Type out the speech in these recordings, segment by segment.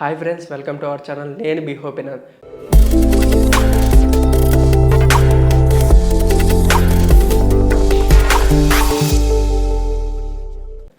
Hi friends welcome to our channel నేను B హోపినాథ్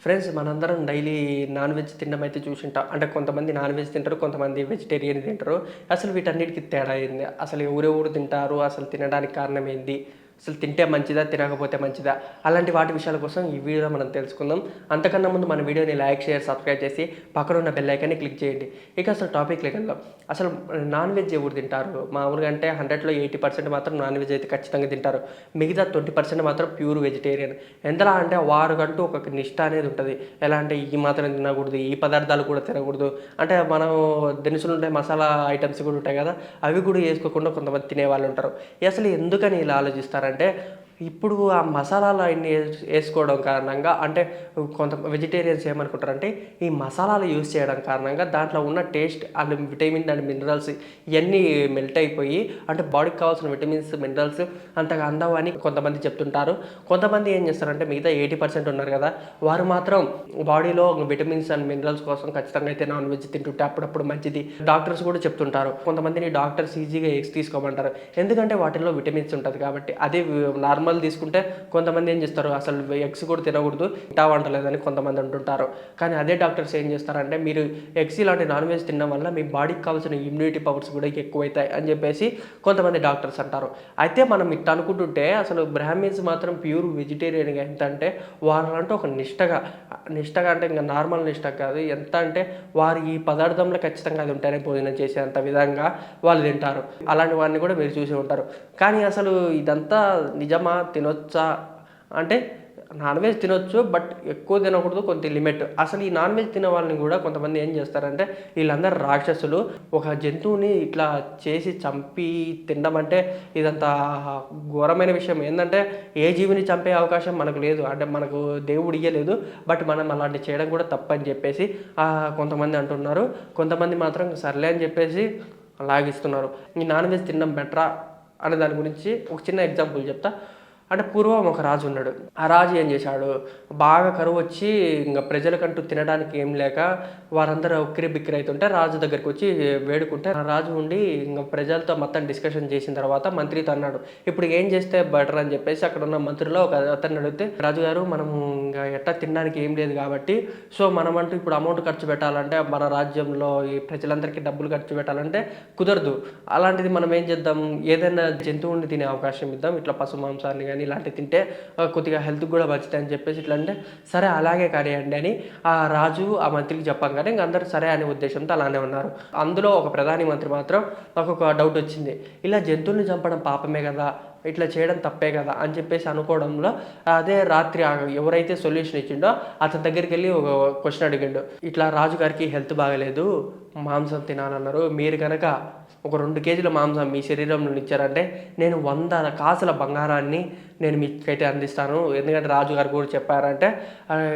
friends మనందరం డైలీ నాన్ వెజ్ తినడం అయితే చూసింటాం. అంటే కొంతమంది నాన్ వెజ్ తింటారు కొంతమంది వెజిటేరియన్ తింటారు. అసలు వీటన్నిటికీ తేడా ఏంది? అసలు ఎవరెవరు తింటారు? అసలు తినడానికి కారణం ఏంది? అసలు తింటే మంచిదా తినకపోతే మంచిదా? అలాంటి వాటి విషయాల కోసం ఈ వీడియోలో మనం తెలుసుకుందాం. అంతకన్నా ముందు మన వీడియోని లైక్ షేర్ సబ్స్క్రైబ్ చేసి పక్కన ఉన్న బెల్ ఐకాన్ని క్లిక్ చేయండి. ఇక అసలు టాపిక్ వెళ్దాం అసలు నాన్ వెజ్ ఎవరు తింటారు? మామూలుగా అంటే హండ్రెడ్లో ఎయిటీ పర్సెంట్ మాత్రం నాన్ వెజ్ అయితే ఖచ్చితంగా తింటారు. మిగతా ట్వంటీ పర్సెంట్ మాత్రం ప్యూర్ వెజిటేరియన్ ఎంతలా అంటే వారికంటూ ఒక నిష్ట అనేది ఉంటుంది. ఎలా అంటే ఈ మాత్రం తినకూడదు ఈ పదార్థాలు కూడా తినకూడదు. అంటే మనం దినుసులు ఉంటాయి మసాలా ఐటమ్స్ కూడా ఉంటాయి కదా అవి కూడా వేసుకోకుండా కొంతమంది తినే వాళ్ళు ఉంటారు. అసలు ఎందుకని ఇలా ఆలోచిస్తారు అంటే ఇప్పుడు ఆ మసాలాలు అన్ని వేసుకోవడం కారణంగా అంటే కొంత వెజిటేరియన్స్ ఏమనుకుంటారంటే ఈ మసాలాలు యూజ్ చేయడం కారణంగా దాంట్లో ఉన్న taste and vitamin and minerals ఇవన్నీ మెల్ట్ అయిపోయి అంటే బాడీకి కావాల్సిన విటమిన్స్ మినరల్స్ అంతగా అందవు అని కొంతమంది చెప్తుంటారు. కొంతమంది ఏం చేస్తారంటే మిగతా ఎయిటీ పర్సెంట్ ఉన్నారు కదా వారు మాత్రం బాడీలో విటమిన్స్ అండ్ మినరల్స్ కోసం ఖచ్చితంగా అయితే నాన్ వెజ్ తింటుంటే అప్పుడప్పుడు మంచిది. డాక్టర్స్ కూడా చెప్తుంటారు. కొంతమందిని డాక్టర్స్ ఈజీగా ఎగ్స్ తీసుకోమంటారు. ఎందుకంటే వాటిలో విటమిన్స్ ఉంటుంది కాబట్టి అదే నార్మల్ తీసుకుంటే కొంతమంది ఏం చేస్తారు? అసలు ఎగ్స్ కూడా తినకూడదు ఇటా వంటలేదని కొంతమంది అంటుంటారు. కానీ అదే డాక్టర్స్ ఏం చేస్తారంటే మీరు ఎగ్స్ ఇలాంటి నాన్ వెజ్ తినడం వల్ల మీ బాడీకి కావాల్సిన ఇమ్యూనిటీ పవర్స్ కూడా ఎక్కువైతాయి అని చెప్పేసి కొంతమంది డాక్టర్స్ అంటారు. అయితే మనం ఇట్ట అనుకుంటుంటే అసలు బ్రాహ్మిన్స్ మాత్రం ప్యూర్ వెజిటేరియన్గా ఎంత అంటే వాళ్ళంటే ఒక నిష్టగా. నిష్టగా అంటే ఇంకా నార్మల్ నిష్ట కాదు. ఎంత అంటే వారు ఈ పదార్థంలో ఖచ్చితంగా అది ఉంటేనే భోజనం చేసేంత విధంగా వాళ్ళు తింటారు. అలాంటి వారిని కూడా మీరు చూసి ఉంటారు. కానీ అసలు ఇదంతా నిజమా? తినొచ్చా? అంటే నాన్ వెజ్ తినొచ్చు బట్ ఎక్కువ తినకూడదు కొంత లిమిట్. అసలు ఈ నాన్ వెజ్ తినే వాళ్ళని కూడా కొంతమంది ఏం చేస్తారంటే వీళ్ళందరూ రాక్షసులు. ఒక జంతువుని ఇట్లా చేసి చంపి తినడం అంటే ఇదంతా ఘోరమైన విషయం. ఏంటంటే ఏ జీవిని చంపే అవకాశం మనకు లేదు. అంటే మనకు దేవుడు ఇయ్యలేదు బట్ మనం అలాంటి చేయడం కూడా తప్పని చెప్పేసి కొంతమంది అంటున్నారు. కొంతమంది మాత్రం సర్లే అని చెప్పేసి లాగిస్తున్నారు. ఈ నాన్ వెజ్ తినడం బెటరా? అనే దాని గురించి ఒక చిన్న ఎగ్జాంపుల్ చెప్తా. అంటే పూర్వం ఒక రాజు ఉన్నాడు. ఆ రాజు ఏం చేశాడు? బాగా కరువు వచ్చి ఇంకా ప్రజలకంటూ తినడానికి ఏం లేక వారందరూ ఉక్కిరి బిక్కిరి అవుతుంటే రాజు దగ్గరికి వచ్చి వేడుకుంటే ఆ రాజు ఉండి ఇంకా ప్రజలతో మొత్తం డిస్కషన్ చేసిన తర్వాత మంత్రితో అన్నాడు ఇప్పుడు ఏం చేస్తే బెటర్ అని చెప్పేసి అక్కడ ఉన్న మంత్రిలో ఒక అతన్ని అడిగితే రాజుగారు మనం ఇంకా ఎట్టా తినడానికి ఏం లేదు కాబట్టి సో మనం అంటూ ఇప్పుడు అమౌంట్ ఖర్చు పెట్టాలంటే మన రాజ్యంలో ఈ ప్రజలందరికీ డబ్బులు ఖర్చు పెట్టాలంటే కుదరదు. అలాంటిది మనం ఏం చేద్దాం? ఏదైనా జంతువుని తినే అవకాశం ఇద్దాం. ఇట్లా పశు మాంసాన్ని కానీ ఇలాంటివి తింటే కొద్దిగా హెల్త్ కూడా మంచిది అని చెప్పేసి ఇట్లా అంటే సరే అలాగే కానివ్వండి అని ఆ రాజు ఆ మంత్రికి చెప్పంగానే ఇంకా ఇంక అందరూ సరే అనే ఉద్దేశంతో అలానే ఉన్నారు. అందులో ఒక ప్రధాని మంత్రి మాత్రం నాకు ఒక డౌట్ వచ్చింది. ఇలా జంతువుల్ని చంపడం పాపమే కదా? ఇట్లా చేయడం తప్పే కదా? అని చెప్పేసి అనుకోవడంలో అదే రాత్రి ఎవరైతే సొల్యూషన్ ఇచ్చిండో అతని దగ్గరికి వెళ్ళి ఒక క్వశ్చన్ అడిగిండు. ఇట్లా రాజుగారికి హెల్త్ బాగలేదు మాంసం తినాలన్నారు మీరు కనుక ఒక రెండు కేజీల మాంసం మీ శరీరంలో ఇచ్చారంటే నేను వంద కాసుల బంగారాన్ని నేను మీకైతే అందిస్తాను. ఎందుకంటే రాజుగారు కూడా చెప్పారంటే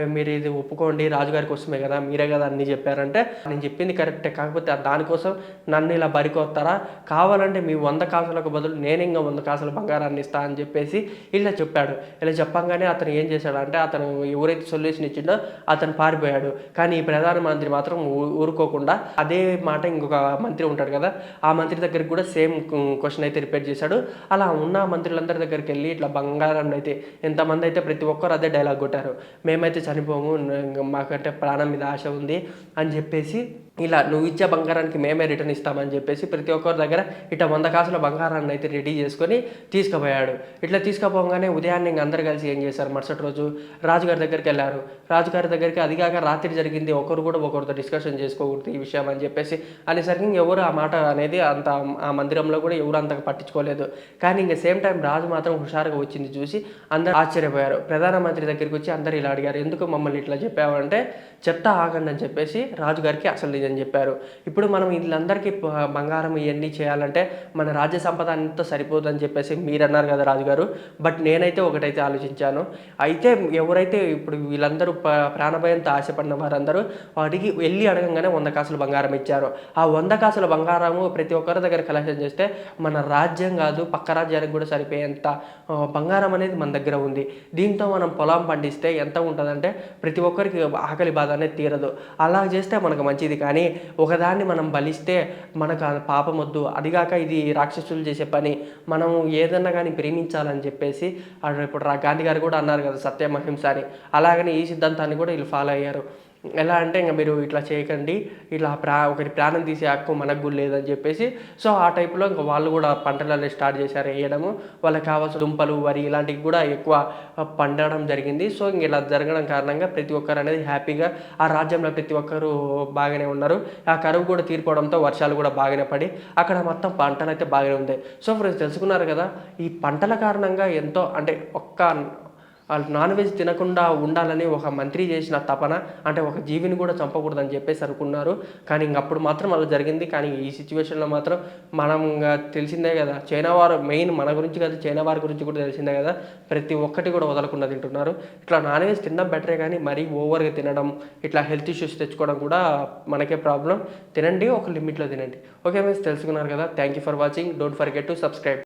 మీరు ఇది ఒప్పుకోండి రాజుగారి కోసమే కదా మీరే కదా అన్నీ చెప్పారంటే నేను చెప్పింది కరెక్టే. కాకపోతే దానికోసం నన్ను ఇలా బరికొస్తారా? కావాలంటే మీ వంద కాసులకు బదులు నేను ఇంకా వంద కాసుల బంగారాన్ని ఇస్తా అని చెప్పేసి ఇలా చెప్పాడు. ఇలా చెప్పంగానే అతను ఏం చేశాడంటే అతను ఎవరైతే సొల్యూషన్ ఇచ్చిండో అతను పారిపోయాడు. కానీ ఈ ప్రధానమంత్రి మాత్రం ఊ- ఊరుకోకుండా అదే మాట ఇంకొక మంత్రి ఉంటాడు కదా ఆ మంత్రి దగ్గరికి కూడా సేమ్ క్వశ్చన్ అయితే రిపీట్ చేశాడు. అలా ఉన్న మంత్రులందరి దగ్గరికి వెళ్ళి ఇట్లా బంగారాన్ని అయితే ఎంతమంది అయితే ప్రతి ఒక్కరు అదే డైలాగ్ కొట్టారు. మేమైతే చనిపోము మాకంటే ప్రాణం మీద ఆశ ఉంది అని చెప్పేసి ఇలా నువ్వు ఇచ్చే బంగారానికి మేమే రిటర్న్ ఇస్తామని చెప్పేసి ప్రతి ఒక్కరి దగ్గర ఇట్లా వంద కాసుల బంగారాన్ని అయితే రెడీ చేసుకొని తీసుకుపోయాడు. ఇట్లా తీసుకుపోగానే ఉదయాన్నే ఇంక అందరు కలిసి ఏం చేశారు? మరుసటి రోజు రాజుగారి దగ్గరికి వెళ్ళారు. రాజుగారి దగ్గరికి అది కాక రాత్రి జరిగింది. ఒకరు కూడా ఒకరితో డిస్కషన్ చేసుకోకూడదు ఈ విషయం అని చెప్పేసి అనేసరికి ఎవరు ఆ మాట అనేది అంత ఆ మందిరంలో కూడా ఎవరు అంతగా పట్టించుకోలేదు. కానీ ఇంక సేమ్ టైం రాజు మాత్రం హుషారుగా వచ్చింది చూసి అందరు ఆశ్చర్యపోయారు. ప్రధానమంత్రి దగ్గరికి వచ్చి అందరు ఇలా అడిగారు. ఎందుకు మమ్మల్ని ఇట్లా చెప్పావంటే చెప్తా ఆగండి అని చెప్పేసి రాజుగారికి అసలు అని చెప్పారు. ఇప్పుడు మనం వీళ్ళందరికీ బంగారం ఇవన్నీ చేయాలంటే మన రాజ్య సంపద అంతా సరిపోదని చెప్పేసి మీరు అన్నారు కదా రాజుగారు. బట్ నేనైతే ఒకటైతే ఆలోచించాను. అయితే ఎవరైతే ఇప్పుడు వీళ్ళందరూ ప్రాణభయంతో ఆశపడిన వారందరూ వాటికి వెళ్ళి అడగంగానే వంద కాసులు బంగారం ఇచ్చారు. ఆ వంద కాసుల బంగారము ప్రతి ఒక్కరి దగ్గర కలెక్షన్ చేస్తే మన రాజ్యం కాదు పక్క రాజ్యానికి కూడా సరిపోయేంత బంగారం అనేది మన దగ్గర ఉంది. దీంతో మనం పొలం పండిస్తే ఎంత ఉంటుందంటే ప్రతి ఒక్కరికి ఆకలి బాధ అనేది తీరదు. అలా చేస్తే మనకు మంచిది కానీ కానీ ఒకదాన్ని మనం బలిస్తే మనకు పాపం వద్దు. అదిగాక ఇది రాక్షసులు చేసే పని. మనం ఏదన్నా కానీ ప్రేమించాలని చెప్పేసి ఇప్పుడు రా- గాంధీ గారు కూడా అన్నారు కదా సత్యమహింస అని అలాగని ఈ సిద్ధాంతాన్ని కూడా వీళ్ళు ఫాలో అయ్యారు. ఎలా అంటే ఇంకా మీరు ఇట్లా చేయకండి ఇట్లా ప్రా ఒకరి ప్రాణం తీసే హక్కు మనకు కూడా లేదని చెప్పేసి సో ఆ టైప్లో ఇంకా వాళ్ళు కూడా పంటలని స్టార్ట్ చేశారు వేయడము. వాళ్ళకి కావాల్సిన దుంపలు వరి ఇలాంటివి కూడా ఎక్కువ పండడం జరిగింది. సో ఇంక ఇలా జరగడం కారణంగా ప్రతి ఒక్కరు అనేది హ్యాపీగా ఆ రాజ్యంలో ప్రతి ఒక్కరు బాగానే ఉన్నారు. ఆ కరువు కూడా తీరిపోవడంతో వర్షాలు కూడా బాగానే పడి అక్కడ మొత్తం పంటలు అయితే బాగానే ఉంది సో ఫ్రెండ్స్ తెలుసుకున్నారు కదా ఈ పంటల కారణంగా ఎంతో అంటే ఒక్క వాళ్ళు నాన్ వెజ్ తినకుండా ఉండాలని ఒక మంత్రి చేసిన తపన అంటే ఒక జీవిని కూడా చంపకూడదని చెప్పేసి అనుకున్నారు. కానీ ఇంకప్పుడు మాత్రం అలా జరిగింది. కానీ ఈ సిచ్యువేషన్లో మాత్రం మనం ఇంకా తెలిసిందే కదా చైనా వారు మెయిన్ మన గురించి కాదు చైనా వారి గురించి కూడా తెలిసిందే కదా. ప్రతి ఒక్కటి కూడా వదలకుండా తింటున్నారు. ఇట్లా నాన్ వెజ్ తినడం బెటరే కానీ మరీ ఓవర్గా తినడం ఇట్లా హెల్త్ ఇష్యూస్ తెచ్చుకోవడం కూడా మనకే ప్రాబ్లం. తినండి ఒక లిమిట్లో తినండి. ఓకే మీన్స్ తెలుసుకున్నారు కదా. Thank you for watching don't forget to subscribe